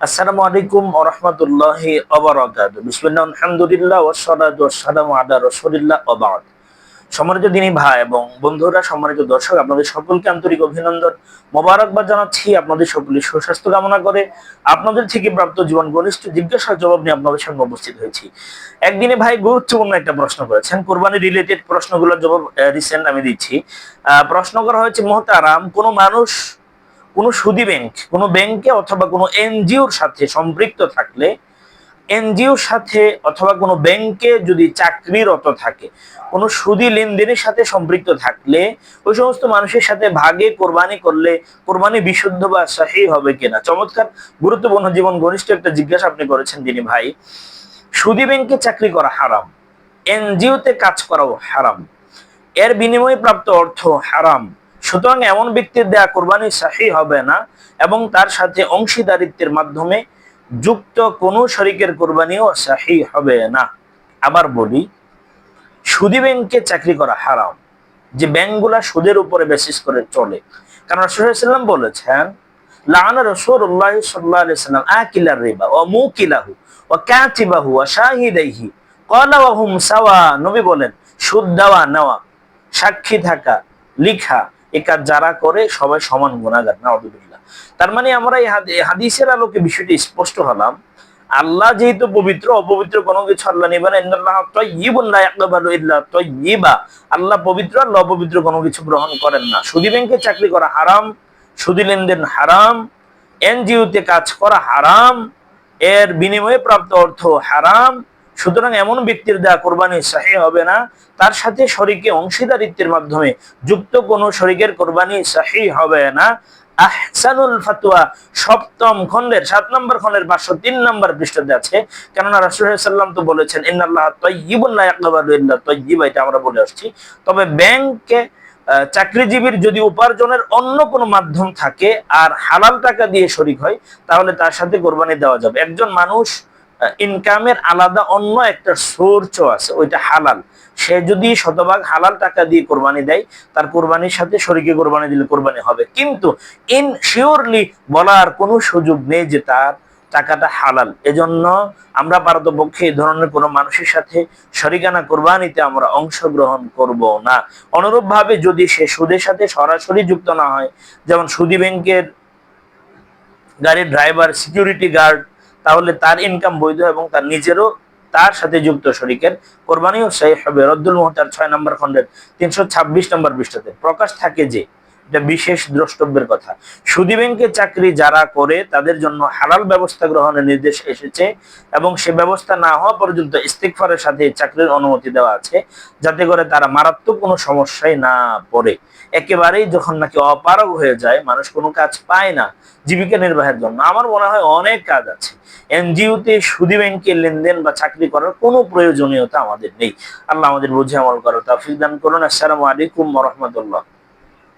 আসসালামু আলাইকুম আলহামদুলিল্লাহ সম্মানিত দিনী ভাই এবং বন্ধুরা, সম্মানিত দর্শক, আপনাদের সকলকে আন্তরিক অভিনন্দন, মোবারকবাদ জানাচ্ছি। আপনাদের সকলের সুস্বাস্থ্য কামনা করে আপনাদের থেকে প্রাপ্ত জীবন ঘনিষ্ঠ জিজ্ঞাসার জবাব নিয়ে আপনাদের সঙ্গে উপস্থিত হয়েছি। একদিনে ভাই গুরুত্বপূর্ণ একটা প্রশ্ন করেছেন। কোরবানি রিলেটেড প্রশ্নগুলোর জবাব রিসেন্ট আমি দিচ্ছি। প্রশ্ন করা হয়েছে, মোহতারাম, কোনো মানুষ কোনো সুদি ব্যাংক কোনো ব্যাংকে অথবা কোনো এনজিওর সাথে সম্পৃক্ত থাকলে, এনজিওর সাথে অথবা কোনো ব্যাংকে যদি চাকরিরত থাকে, কোনো সুদি লেনদেনের সাথে সম্পৃক্ত থাকলে, ওই সমস্ত মানুষের সাথে ভাগে কোরবানি করলে, কোরবানি বিশুদ্ধ বা সাহি হবে কিনা? চমৎকার, গুরুত্বপূর্ণ জীবন, ঘনিষ্ঠ একটা জিজ্ঞাসা আপনি করেছেন যিনি ভাই। সুদি ব্যাংকে চাকরি করা হারাম, এনজিওতে কাজ করাও হারাম, এর বিনিময়ে প্রাপ্ত অর্থ হারাম। সুতরাং এমন ব্যক্তির দেয়া কোরবানি সাহি হবে না এবং তার সাথে অংশীদারিত্বের মাধ্যমে যুক্ত কোনো শরিকের কোরবানিও সাহি হবে না। আবার বলি, সুদী ব্যাংকে চাকরি করা হারাম, যে ব্যাংকগুলা সুদের উপরে বেসিস করে চলে। কারণ রসুলাম বলেছেন ও সাওয়া। নবী বলেন, সুদ সাক্ষী থাকা, লিখা এ কাজ যারা করে সবাই সমান গুণাগার নাউদুবিল্লাহ তার মানে আমরা এই হাদিসের আলোকে বিষয়টি স্পষ্ট হলাম। আল্লাহ যেহেতু পবিত্র, অপবিত্র কোনো কিছু আল্লাহ নেবে না। ইন্নাল্লাহ তাইয়্যিবুন লা ইয়াকবালু ইল্লা তাইয়্যিবা। আল্লাহ পবিত্র, আল্লাহ অপবিত্র কোনো কিছু গ্রহণ করেন না। সুদী ব্যাংকে চাকরি করা হারাম, সুদী লেনদেন হারাম, এনজিওতে কাজ করা হারাম, এর বিনিময়ে প্রাপ্ত অর্থ হারাম সুতরাং এমন ব্যক্তির দেয়া কোরবানি সাহি হবে না। তার সাথে শরিকে অংশীদারিত্বের মাধ্যমে যুক্ত কোনো শরিকের কোরবানি সাহি হবে না। আহসানুল ফাতুয়া সপ্তম খণ্ডের, সাত নম্বর খণ্ডের পাঁচশো তিন নম্বর আছে। কেননা তো বলেছেন, ইন্নাল্লাহ লা ইয়াকবালু এটা আমরা বলে আসছি। তবে ব্যাংকে চাকরিজীবীর যদি উপার্জনের অন্য কোনো মাধ্যম থাকে আর হালাল টাকা দিয়ে শরিক হয়, তাহলে তার সাথে কোরবানি দেওয়া যাবে। একজন মানুষ ইনকামের আলাদা অন্য একটা সোর্স আছে, ওইটা হালাল। সে যদি শতভাগ হালাল টাকা দিয়ে কোরবানি দেয়, তার কোরবানির সাথে শরীকে কোরবানি দিলে কোরবানি হবে। কিন্তু ইন শিওরলি বলার কোনো সুযোগ নেই যে তার টাকাটা হালাল। এজন্য আমরা পারতপক্ষে এই ধরনের কোনো মানুষের সাথে শরিকানা কোরবানিতে আমরা অংশগ্রহণ করব না। অনুরূপভাবে যদি সে সুদের সাথে সরাসরি যুক্ত না হয়, যেমন সুদী ব্যাংকের গাড়ির ড্রাইভার সিকিউরিটি গার্ড তাহলে তার ইনকাম বৈধ এবং তার নিজেরও তার সাথে যুক্ত শরিকের। কোরবানিও সেই হবে। রদ্দুল মোহতার ছয় নম্বর খণ্ডের তিনশো ছাব্বিশ নম্বর পৃষ্ঠাতে। প্রকাশ থাকে যে এটা বিশেষ দ্রষ্টব্যের কথা। সুদী ব্যাংকে চাকরি যারা করে, তাদের জন্য হালাল ব্যবস্থা গ্রহণের নির্দেশ এসেছে এবং সে ব্যবস্থা না হওয়া পর্যন্ত ইস্তিকফারের সাথে চাকরির অনুমতি দেওয়া আছে, যাতে করে তারা মারাত্মক কোনো সমস্যায় না পড়ে। একেবারেই যখন নাকি অপারগ হয়ে যায়, মানুষ কোনো কাজ পায় না জীবিকা নির্বাহের জন্য। আমার মনে হয় অনেক কাজ আছে। এনজিওতে সুদী ব্যাংকে লেনদেন বা চাকরি করার কোনো প্রয়োজনীয়তা আমাদের নেই। আল্লাহ আমাদের বুঝে আমল করো তাফিক দান করুন। আসসালামু আলাইকুম রহমতুল্লাহ।